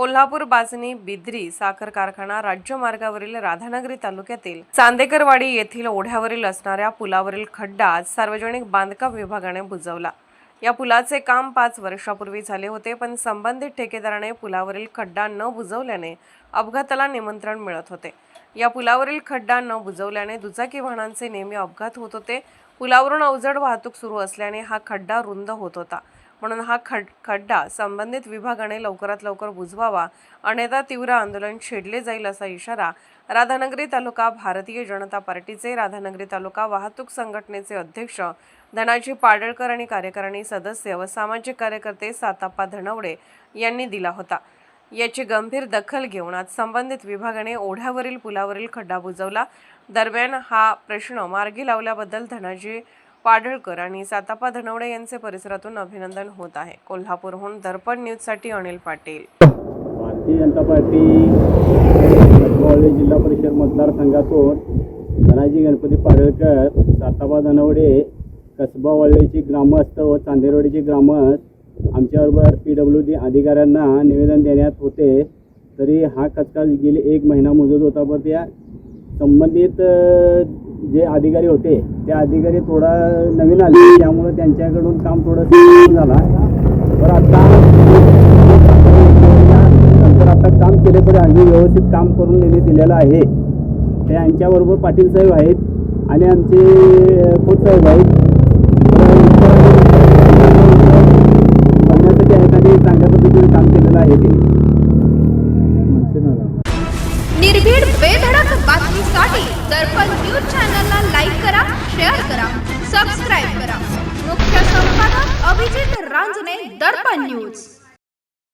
कोल्हापूर बाजनी बिद्री साखर कारखाना राज्य मार्गावरील राधानगरी तालुक्यातील चांदेकरवाडी येथील ओढ्यावरील असणाऱ्या पुलावरील खड्डा आज सार्वजनिक बांधकाम विभागाने बुजवला. या पुलाचे काम पाच वर्षापूर्वी झाले होते पण संबंधित ठेकेदाराने पुलावरील खड्डा न बुजवल्याने अपघाताला निमंत्रण मिळत होते. या पुलावरील खड्डा न बुजवल्याने दुचाकी वाहनांचे नेहमी अपघात होत होते. पुलावरून अवजड वाहतूक सुरू असल्याने हा खड्डा रुंद होत होता. म्हणून हा खड खड्डा संबंधित विभागाने लवकरात लवकर बुजवावा. अन्यथा तीव्र आंदोलन छेडले जाईल असा इशारा राधानगरी तालुका भारतीय जनता पार्टीचे राधानगरी तालुका वाहतूक संघटनेचे अध्यक्ष धनाजी पाडळकर आणि कार्यकारिणी सदस्य व सामाजिक कार्यकर्ते साताप्पा धनवडे यांनी दिला होता. याची गंभीर दखल घेऊन आज संबंधित विभागाने ओढ्यावरील पुलावरील खड्डा बुजवला. दरम्यान हा प्रश्न मार्गी लावल्याबद्दल धनाजी पाडळकर आणि सातापा धनवडे यांचे परिसरातून अभिनंदन होत आहे. कोल्हापूरहून दर्पण न्यूजसाठी अनिल पाटील. भारतीय जनता पार्टी रत्नावळी जिल्हा परिषद मतदारसंघातून धनाजी गणपती पाडळकर सातापा धनवडे कसबा वळलेची ग्रामस्थ व चांदेरवाडीचे ग्रामस्थ आमच्याबरोबर पी डब्ल्यू डी अधिकाऱ्यांना निवेदन देण्यात होते. तरी हा कचका गेली एक महिना मुदत होता पण त्या संबंधित जे अधिकारी होते त्या अधिकारी थोडा नवीन आले त्यामुळे त्यांच्याकडून काम थोडंसं झाला. तर आता नंतर आता काम केले तरी आम्ही व्यवस्थित काम करून त्यांनी दिलेलं आहे. ते यांच्याबरोबर पाटील साहेब आहेत आणि आमचे खोत साहेब आहेत. बघण्यासाठी आहेत आणि चांगल्या पद्धतीने काम केलेलं आहे ते. निर्भीड बेधडक बातमीसाठी दर्पण रांजणे दर्पण न्यूज.